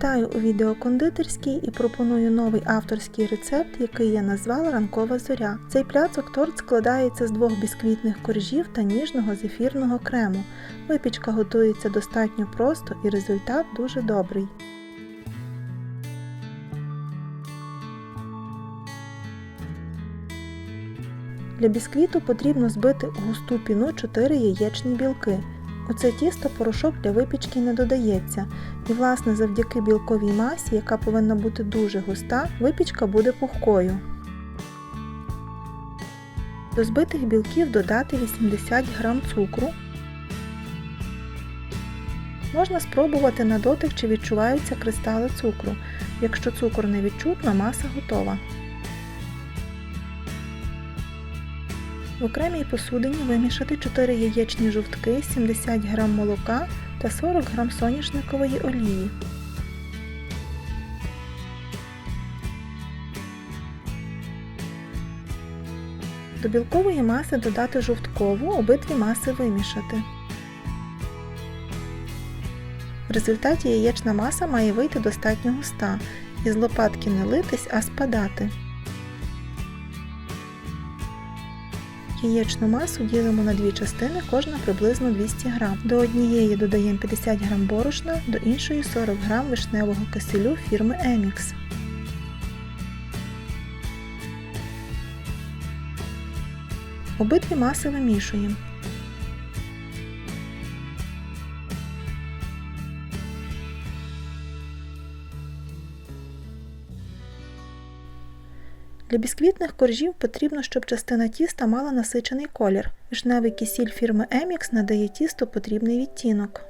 Вітаю у відео кондитерській і пропоную новий авторський рецепт, який я назвала Ранкова зоря. Цей пляцок торт складається з двох бісквітних коржів та ніжного зефірного крему. Випічка готується достатньо просто і результат дуже добрий. Для бісквіту потрібно збити густу піну 4 яєчні білки. У це тісто порошок для випічки не додається, і власне завдяки білковій масі, яка повинна бути дуже густа, випічка буде пухкою. До збитих білків додати 80 г цукру. Можна спробувати на дотик, чи відчуваються кристали цукру. Якщо цукор не відчутно, маса готова. В окремій посудині вимішати 4 яєчні жовтки, 70 г молока та 40 г соняшникової олії. До білкової маси додати жовткову, обидві маси вимішати. В результаті яєчна маса має вийти достатньо густа і з лопатки не литись, а спадати. Яєчну масу ділимо на дві частини, кожна приблизно 200 г. До однієї додаємо 50 г борошна, до іншої 40 г вишневого киселю фірми Емікс. Обидві маси вимішуємо. Для бісквітних коржів потрібно, щоб частина тіста мала насичений колір. Вишневий кисіль фірми Emix надає тісту потрібний відтінок.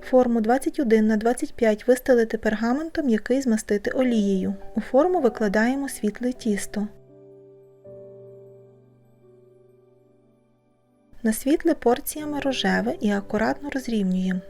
Форму 21 на 25 вистелити пергаментом, який змастити олією. У форму викладаємо світле тісто. На світле порціями рожеве і акуратно розрівнюємо.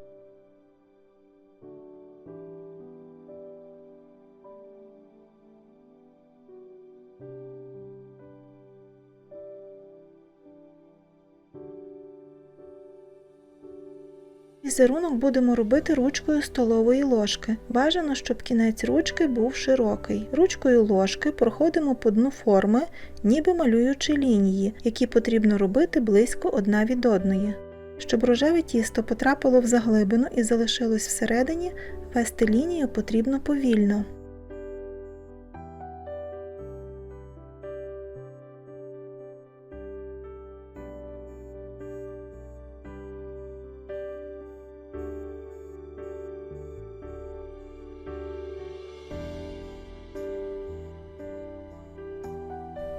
Візерунок будемо робити ручкою столової ложки. Бажано, щоб кінець ручки був широкий. Ручкою ложки проходимо по дну форми, ніби малюючи лінії, які потрібно робити близько одна від одної. Щоб рожеве тісто потрапило в заглибину і залишилось всередині, вести лінію потрібно повільно.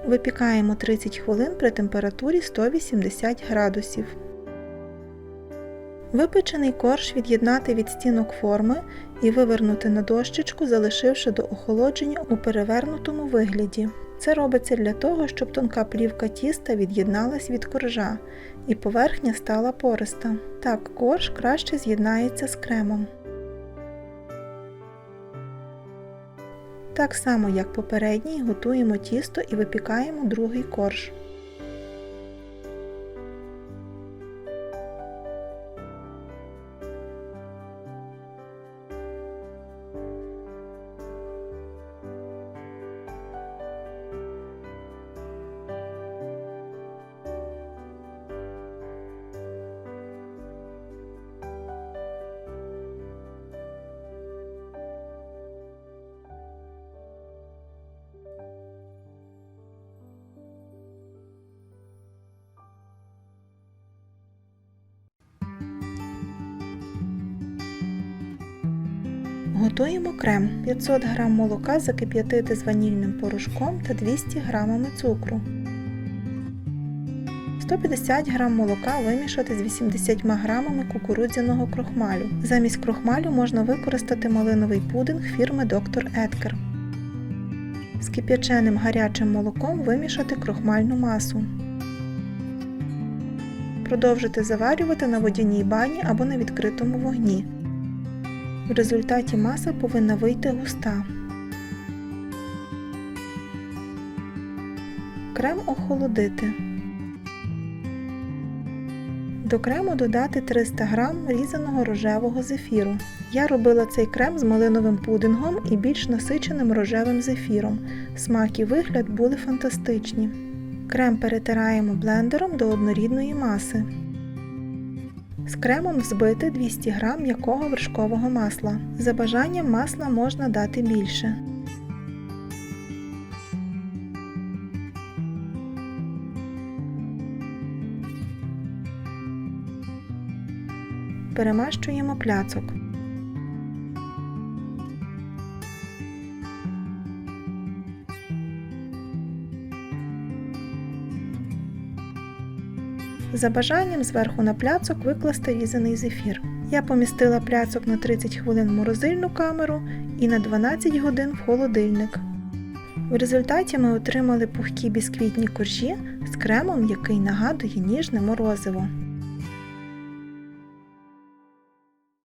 Випікаємо 30 хвилин при температурі 180 градусів. Випечений корж від'єднати від стінок форми і вивернути на дощечку, залишивши до охолодження у перевернутому вигляді. Це робиться для того, щоб тонка плівка тіста від'єдналась від коржа і поверхня стала пориста. Так корж краще з'єднається з кремом. Так само, як попередній, готуємо тісто і випікаємо другий корж. Готуємо крем 500 г молока закип'ятити з ванільним порошком та 200 г цукру. 150 г молока вимішати з 80 г кукурудзяного крохмалю. Замість крохмалю можна використати малиновий пудинг фірми Dr. Edgar. З кип'яченим гарячим молоком вимішати крохмальну масу. Продовжити заварювати на водяній бані або на відкритому вогні. В результаті маса повинна вийти густа. Крем охолодити. До крему додати 300 г різаного рожевого зефіру. Я робила цей крем з малиновим пудингом і більш насиченим рожевим зефіром. Смак і вигляд були фантастичні. Крем перетираємо блендером до однорідної маси. З кремом взбити 200 г м'якого вершкового масла. За бажанням масла можна дати більше. Перемащуємо пляцок. За бажанням зверху на пляцок викласти різаний зефір. Я помістила пляцок на 30 хвилин в морозильну камеру і на 12 годин в холодильник. В результаті ми отримали пухкі бісквітні коржі з кремом, який нагадує ніжне морозиво.